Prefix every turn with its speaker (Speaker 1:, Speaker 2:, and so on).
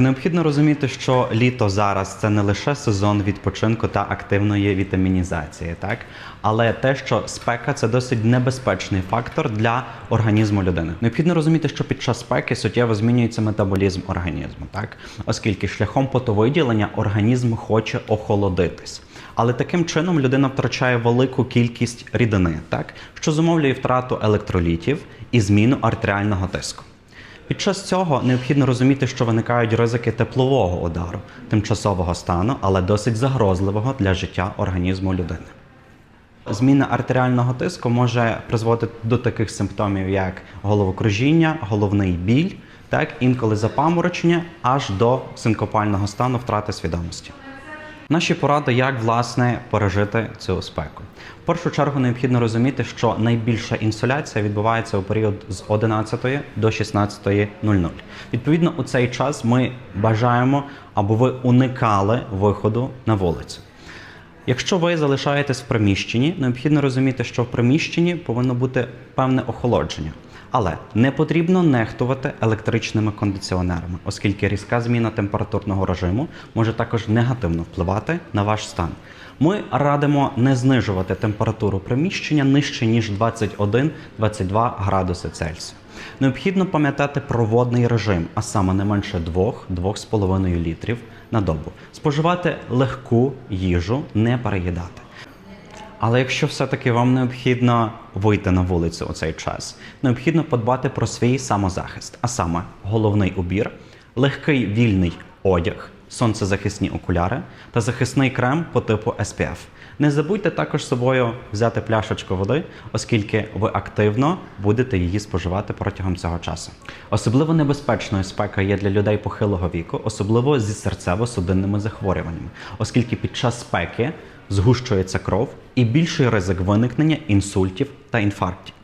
Speaker 1: Необхідно розуміти, що літо зараз це не лише сезон відпочинку та активної вітамінізації, так але те, що спека це досить небезпечний фактор для організму людини. Необхідно розуміти, що під час спеки суттєво змінюється метаболізм організму, так оскільки шляхом потовиділення організм хоче охолодитись. Але таким чином людина втрачає велику кількість рідини, так що зумовлює втрату електролітів і зміну артеріального тиску. Під час цього необхідно розуміти, що виникають ризики теплового удару, тимчасового стану, але досить загрозливого для життя організму людини. Зміна артеріального тиску може призводити до таких симптомів, як головокружіння, головний біль, так інколи запаморочення, аж до синкопального стану втрати свідомості. Наші поради, як власне пережити цю спеку. В першу чергу необхідно розуміти, що найбільша інсоляція відбувається у період з 11 до 16.00. Відповідно, у цей час ми бажаємо, аби ви уникали виходу на вулицю. Якщо ви залишаєтесь в приміщенні, необхідно розуміти, що в приміщенні повинно бути певне охолодження. Але не потрібно нехтувати електричними кондиціонерами, оскільки різка зміна температурного режиму може також негативно впливати на ваш стан. Ми радимо не знижувати температуру приміщення нижче ніж 21-22 градуси Цельсія. Необхідно пам'ятати про водний режим, а саме не менше 2-2,5 літрів на добу. Споживати легку їжу, не переїдати. Але якщо все-таки вам необхідно вийти на вулицю у цей час, необхідно подбати про свій самозахист, а саме головний убір, легкий вільний одяг, сонцезахисні окуляри та захисний крем по типу SPF. Не забудьте також з собою взяти пляшечку води, оскільки ви активно будете її споживати протягом цього часу. Особливо небезпечною спека є для людей похилого віку, особливо зі серцево-судинними захворюваннями, оскільки під час спеки згущується кров і більший ризик виникнення інсультів та інфарктів.